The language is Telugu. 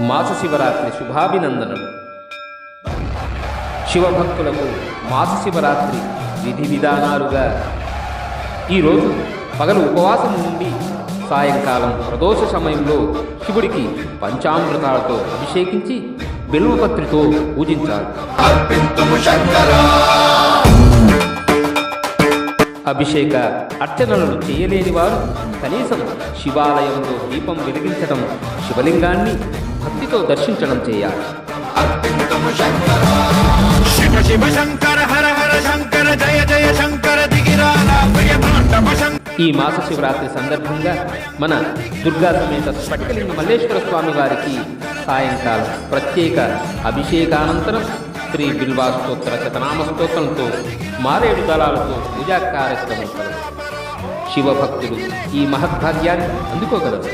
మాస శివరాత్రి శుభాభినందనలు. శివభక్తులకు మాస శివరాత్రి విధి విధానాలుగా. ఈరోజు పగలు ఉపవాసం ఉండి సాయంకాలం ప్రదోష సమయంలో శివుడికి పంచామృతాలతో అభిషేకించి బెల్వపత్రితో పూజించాలి. అభిషేక అర్చనలను చేయలేని వారు కనీసం శివాలయంలో దీపం వెలిగించడం శివలింగాన్ని భక్తితో దర్శించడం చేయాలి. శివ శివ శంకర హర హర శంకర జయ జయ శంకర ఈ మాస శివరాత్రి సందర్భంగా మన దుర్గా సమేత పట్టలింగ మల్లేశ్వర స్వామి వారికి సాయంకాలం ప్రత్యేక అభిషేకానంతరం శ్రీ బిల్వా స్తోత్ర శతనామ స్తోత్రంతో మారేడు దళాలతో పూజా కార్యక్రమం కలదు. శివభక్తులు ఈ మహద్భాగ్యాన్ని అందుకోగలరు.